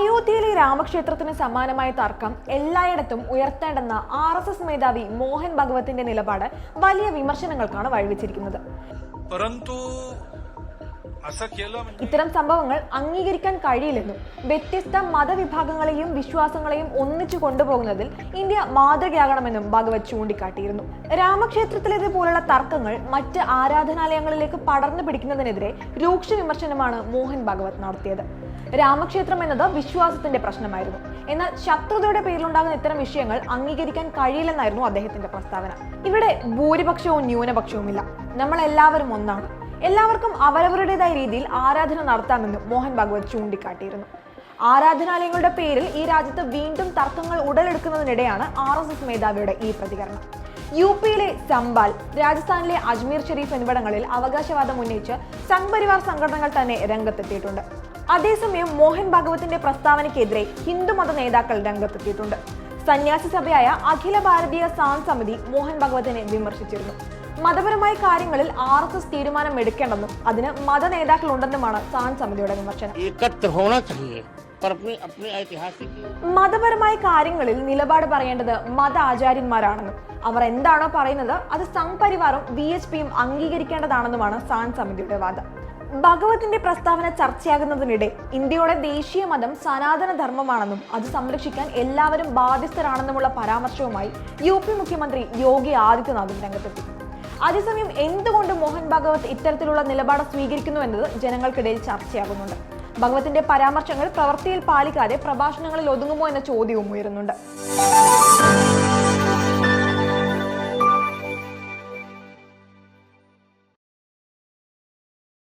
അയോധ്യയിലെ രാമക്ഷേത്രത്തിന് സമാനമായ തർക്കം എല്ലായിടത്തും ഉയർത്തേണ്ടെന്ന ആർ എസ് എസ് മേധാവി മോഹൻ ഭഗവത്തിന്റെ നിലപാട് വലിയ വിമർശനങ്ങൾക്കാണ് വഴിവെച്ചിരിക്കുന്നത്. ഇത്തരം സംഭവങ്ങൾ അംഗീകരിക്കാൻ കഴിയില്ലെന്നും വ്യത്യസ്ത മതവിഭാഗങ്ങളെയും വിശ്വാസങ്ങളെയും ഒന്നിച്ചു കൊണ്ടുപോകുന്നതിൽ ഇന്ത്യ മാതൃകയാകണമെന്നും ഭഗവത് ചൂണ്ടിക്കാട്ടിയിരുന്നു. രാമക്ഷേത്രത്തിലേതുപോലുള്ള തർക്കങ്ങൾ മറ്റ് ആരാധനാലയങ്ങളിലേക്ക് പടർന്നു പിടിക്കുന്നതിനെതിരെ രൂക്ഷ വിമർശനമാണ് മോഹൻ ഭഗവത് നടത്തിയത്. രാമക്ഷേത്രം എന്നത് വിശ്വാസത്തിന്റെ പ്രശ്നമായിരുന്നു. എന്നാൽ ശത്രുതയുടെ പേരിലുണ്ടാകുന്ന ഇത്തരം വിഷയങ്ങൾ അംഗീകരിക്കാൻ കഴിയില്ലെന്നായിരുന്നു അദ്ദേഹത്തിന്റെ പ്രസ്താവന. ഇവിടെ ഭൂരിപക്ഷവും ന്യൂനപക്ഷവുമില്ല. നമ്മൾ എല്ലാവരും ഒന്നാണ്. എല്ലാവർക്കും അവരവരുടേതായ രീതിയിൽ ആരാധന നടത്താമെന്ന് മോഹൻ ഭഗവത് ചൂണ്ടിക്കാട്ടിയിരുന്നു. ആരാധനാലയങ്ങളുടെ പേരിൽ ഈ രാജ്യത്ത് വീണ്ടും തർക്കങ്ങൾ ഉടലെടുക്കുന്നതിനിടെയാണ് ആർ എസ് എസ് മേധാവിയുടെ ഈ പ്രതികരണം. യു പിയിലെ സംബാൽ രാജസ്ഥാനിലെ അജ്മീർ ഷെരീഫ് എന്നിവിടങ്ങളിൽ അവകാശവാദം ഉന്നയിച്ച് സംഘപരിവാർ സംഘടനകൾ തന്നെ രംഗത്തെത്തിയിട്ടുണ്ട്. അതേസമയം മോഹൻ ഭാഗവത്തിന്റെ പ്രസ്താവനയ്ക്കെതിരെ ഹിന്ദുമത നേതാക്കൾ രംഗത്തെത്തിയിട്ടുണ്ട്. സന്യാസി സഭയായ അഖില ഭാരതീയ സാൻ സമിതി മോഹൻ ഭഗവതിനെ വിമർശിച്ചിരുന്നു. മതപരമായ കാര്യങ്ങളിൽ ആർ എസ് എസ് തീരുമാനം എടുക്കേണ്ടെന്നും അതിന് മത നേതാക്കളുണ്ടെന്നുമാണ് സാൻ സമിതിയുടെ വിമർശനം. മതപരമായ കാര്യങ്ങളിൽ നിലപാട് പറയേണ്ടത് മത ആചാര്യന്മാരാണെന്നും അവർ എന്താണോ പറയുന്നത് അത് സംഘ് പരിവാറും ബി എച്ച് പിയും അംഗീകരിക്കേണ്ടതാണെന്നുമാണ് സാൻ സമിതിയുടെ വാദം. ഭഗവത്തിന്റെ പ്രസ്താവന ചർച്ചയാകുന്നതിനിടെ ഇന്ത്യയുടെ ദേശീയ മതം സനാതന ധർമ്മമാണെന്നും അത് സംരക്ഷിക്കാൻ എല്ലാവരും ബാധ്യസ്ഥരാണെന്നുമുള്ള പരാമർശവുമായി യു പി മുഖ്യമന്ത്രി യോഗി ആദിത്യനാഥും രംഗത്തെത്തി. അതേസമയം എന്തുകൊണ്ട് മോഹൻ ഭാഗവത് ഇത്തരത്തിലുള്ള നിലപാട് സ്വീകരിക്കുന്നു എന്നത് ജനങ്ങൾക്കിടയിൽ ചർച്ചയാകുന്നുണ്ട്. ഭഗവത്തിന്റെ പരാമർശങ്ങൾ പ്രവൃത്തിയിൽ പാലിക്കാതെ പ്രഭാഷണങ്ങളിൽ ഒതുങ്ങുമോ എന്ന ചോദ്യവും ഉയരുന്നുണ്ട്.